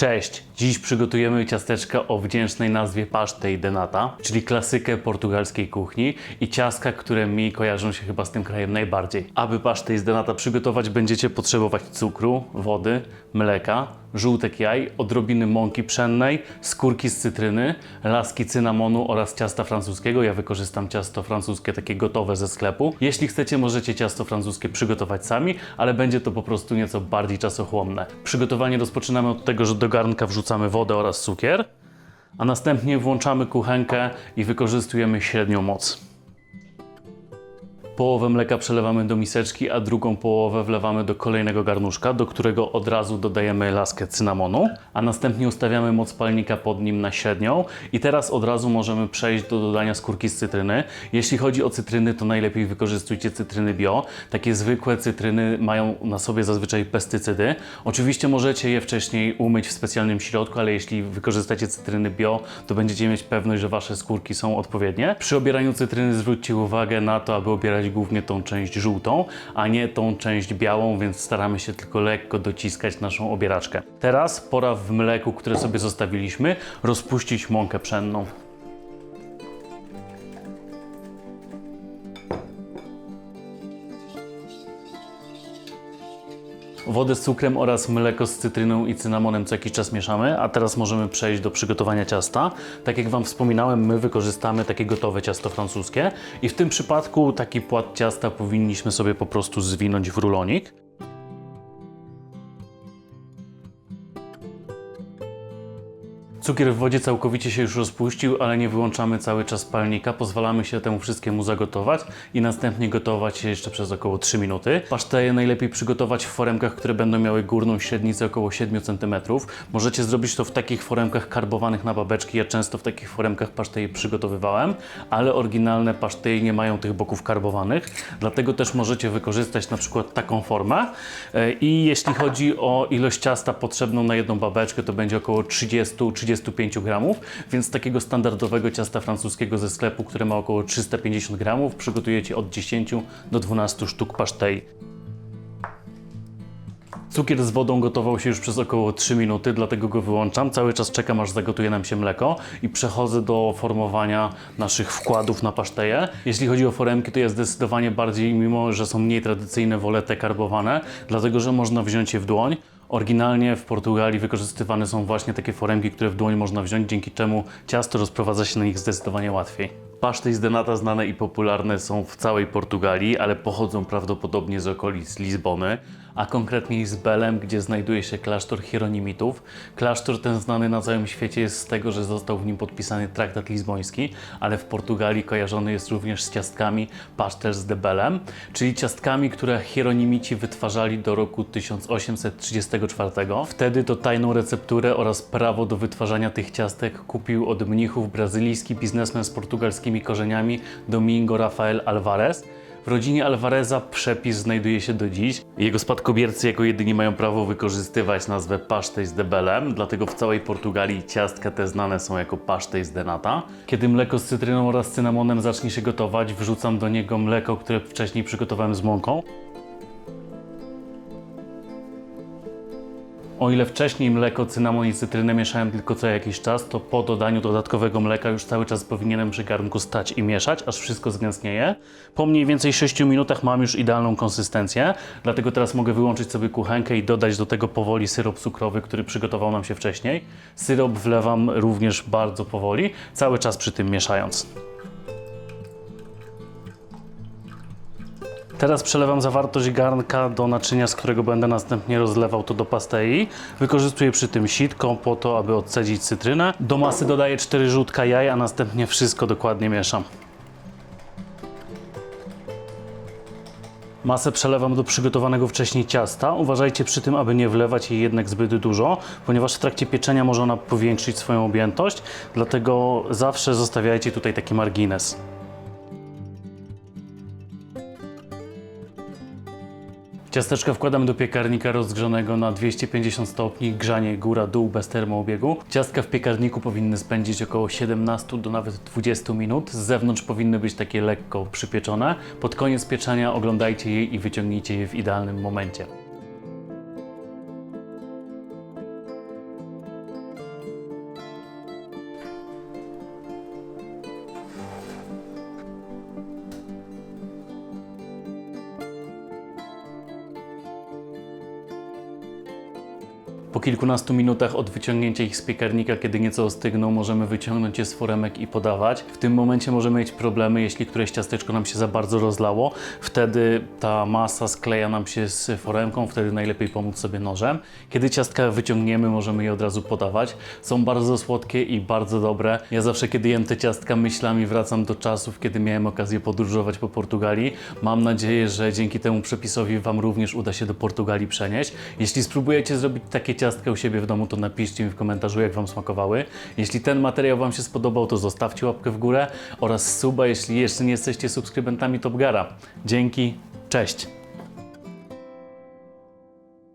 Cześć! Dziś przygotujemy ciasteczka o wdzięcznej nazwie pastej de nata, czyli klasykę portugalskiej kuchni i ciastka, które mi kojarzą się chyba z tym krajem najbardziej. Aby pastej z de nata przygotować, będziecie potrzebować cukru, wody, mleka, żółtek jaj, odrobiny mąki pszennej, skórki z cytryny, laski cynamonu oraz ciasta francuskiego. Ja wykorzystam ciasto francuskie takie gotowe ze sklepu. Jeśli chcecie, możecie ciasto francuskie przygotować sami, ale będzie to po prostu nieco bardziej czasochłonne. Przygotowanie rozpoczynamy od tego, że do garnka wrzucamy wodę oraz cukier, a następnie włączamy kuchenkę i wykorzystujemy średnią moc. Połowę mleka przelewamy do miseczki, a drugą połowę wlewamy do kolejnego garnuszka, do którego od razu dodajemy laskę cynamonu, a następnie ustawiamy moc palnika pod nim na średnią i teraz od razu możemy przejść do dodania skórki z cytryny. Jeśli chodzi o cytryny, to najlepiej wykorzystujcie cytryny bio. Takie zwykłe cytryny mają na sobie zazwyczaj pestycydy. Oczywiście możecie je wcześniej umyć w specjalnym środku, ale jeśli wykorzystacie cytryny bio, to będziecie mieć pewność, że wasze skórki są odpowiednie. Przy obieraniu cytryny zwróćcie uwagę na to, aby obierać głównie tą część żółtą, a nie tą część białą, więc staramy się tylko lekko dociskać naszą obieraczkę. Teraz pora w mleku, które sobie zostawiliśmy, rozpuścić mąkę pszenną. Wodę z cukrem oraz mleko z cytryną i cynamonem co jakiś czas mieszamy, a teraz możemy przejść do przygotowania ciasta. Tak jak Wam wspominałem, my wykorzystamy takie gotowe ciasto francuskie i w tym przypadku taki płat ciasta powinniśmy sobie po prostu zwinąć w rulonik. Cukier w wodzie całkowicie się już rozpuścił, ale nie wyłączamy cały czas palnika. Pozwalamy się temu wszystkiemu zagotować i następnie gotować jeszcze przez około 3 minuty. Paszteję najlepiej przygotować w foremkach, które będą miały górną średnicę około 7 cm. Możecie zrobić to w takich foremkach karbowanych na babeczki. Ja często w takich foremkach paszteje przygotowywałem, ale oryginalne paszteje nie mają tych boków karbowanych. Dlatego też możecie wykorzystać na przykład taką formę. E, I jeśli chodzi o ilość ciasta potrzebną na jedną babeczkę, to będzie około 30-35 gramów, więc takiego standardowego ciasta francuskiego ze sklepu, które ma około 350 gramów, przygotujecie od 10 do 12 sztuk pasztei. Cukier z wodą gotował się już przez około 3 minuty, dlatego go wyłączam. Cały czas czekam, aż zagotuje nam się mleko i przechodzę do formowania naszych wkładów na paszteję. Jeśli chodzi o foremki, to ja zdecydowanie bardziej, mimo że są mniej tradycyjne, wolę te karbowane, dlatego że można wziąć je w dłoń. Oryginalnie w Portugalii wykorzystywane są właśnie takie foremki, które w dłoń można wziąć, dzięki czemu ciasto rozprowadza się na nich zdecydowanie łatwiej. Paszty z denata znane i popularne są w całej Portugalii, ale pochodzą prawdopodobnie z okolic Lizbony, a konkretniej z Belem, gdzie znajduje się klasztor Hieronimitów. Klasztor ten znany na całym świecie jest z tego, że został w nim podpisany traktat lizboński, ale w Portugalii kojarzony jest również z ciastkami pasztel de Belem, czyli ciastkami, które Hieronimici wytwarzali do roku 1834. Wtedy to tajną recepturę oraz prawo do wytwarzania tych ciastek kupił od mnichów brazylijski biznesmen z portugalskimi korzeniami Domingo Rafael Alvarez. W rodzinie Alvareza przepis znajduje się do dziś. Jego spadkobiercy jako jedyni mają prawo wykorzystywać nazwę pasztej de Belem, dlatego w całej Portugalii ciastka te znane są jako pasztej de nata. Kiedy mleko z cytryną oraz cynamonem zacznie się gotować, wrzucam do niego mleko, które wcześniej przygotowałem z mąką. O ile wcześniej mleko, cynamon i cytrynę mieszałem tylko co jakiś czas, to po dodaniu dodatkowego mleka już cały czas powinienem przy garnku stać i mieszać, aż wszystko zgęstnieje. Po mniej więcej 6 minutach mam już idealną konsystencję, dlatego teraz mogę wyłączyć sobie kuchenkę i dodać do tego powoli syrop cukrowy, który przygotował nam się wcześniej. Syrop wlewam również bardzo powoli, cały czas przy tym mieszając. Teraz przelewam zawartość garnka do naczynia, z którego będę następnie rozlewał to do pastei. Wykorzystuję przy tym sitko po to, aby odcedzić cytrynę. Do masy dodaję 4 żółtka jaj, a następnie wszystko dokładnie mieszam. Masę przelewam do przygotowanego wcześniej ciasta. Uważajcie przy tym, aby nie wlewać jej jednak zbyt dużo, ponieważ w trakcie pieczenia może ona powiększyć swoją objętość, dlatego zawsze zostawiajcie tutaj taki margines. Ciasteczka wkładam do piekarnika rozgrzanego na 250 stopni, grzanie góra-dół bez termoobiegu. Ciastka w piekarniku powinny spędzić około 17 do nawet 20 minut. Z zewnątrz powinny być takie lekko przypieczone. Pod koniec pieczenia oglądajcie je i wyciągnijcie je w idealnym momencie. Po kilkunastu minutach od wyciągnięcia ich z piekarnika, kiedy nieco ostygną, możemy wyciągnąć je z foremek i podawać. W tym momencie możemy mieć problemy, jeśli któreś ciasteczko nam się za bardzo rozlało. Wtedy ta masa skleja nam się z foremką, wtedy najlepiej pomóc sobie nożem. Kiedy ciastka wyciągniemy, możemy je od razu podawać. Są bardzo słodkie i bardzo dobre. Ja zawsze, kiedy jem te ciastka, myślami wracam do czasów, kiedy miałem okazję podróżować po Portugalii. Mam nadzieję, że dzięki temu przepisowi Wam również uda się do Portugalii przenieść. Jeśli spróbujecie zrobić takie ciastka u siebie w domu, to napiszcie mi w komentarzu, jak Wam smakowały. Jeśli ten materiał Wam się spodobał, to zostawcie łapkę w górę oraz suba, jeśli jeszcze nie jesteście subskrybentami Top Gara. Dzięki, cześć!